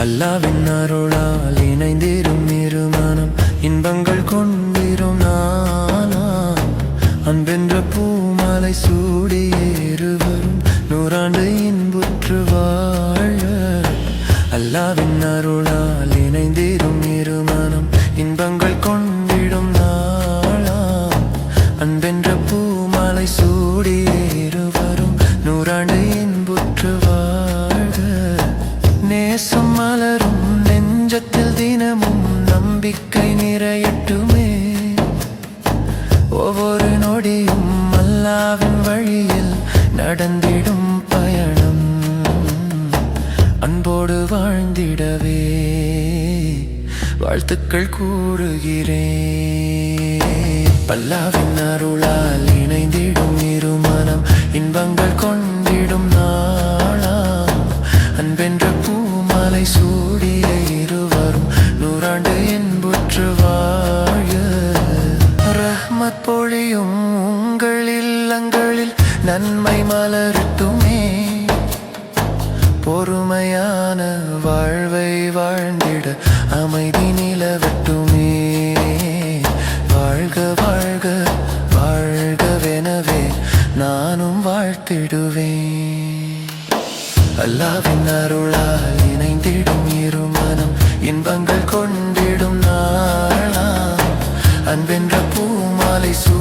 அல்லாவின் அருளால் இணைந்திரும் இருமானம். இன்பங்கள் கொண்டிரும் நானாம். அன்பென்ற பூமாலை சூடியேறுவரும் நூறாண்டு இன்புற்று வாழ. அல்லாவின் அருளால் இணைந்திரும் இருமானம். இன்பங்கள் கொண்டிடும் நாளாம். அன்பென்ற பூமாலை சூடியேறுவரும் நூறாண்டு தேசம் மலரும் நெஞ்சத்தில் தினமும் நம்பிக்கை நிறையட்டுமே. ஒவ்வொரு நொடியும் அல்லாவின் வழியில் நடந்திடும் பயணம். அன்போடு வாழ்ந்திடவே. வாழ்த்துக்கள் கூறுகிறேன். பல்லாவின் அருளால் பூமாலை சூடிய இருவரும் நூறாண்டு என்புற்று வாழ. ரஹ்மத் பொழியும் உங்கள் இல்லங்களில் நன்மை மலரட்டுமே. பொறுமையான வாழ்வை வாழ்ந்திட அமைதி நிலவட்டுமே. வாழ்க வாழ்க வாழ்கவெனவே நானும் வாழ்த்திடுவேன். அல்லாவின் அருளால் வந்திடும் இருமனம் இன்பங்கள் கொண்டிடும் நாளா அன்பென்ற பூமாலை சூ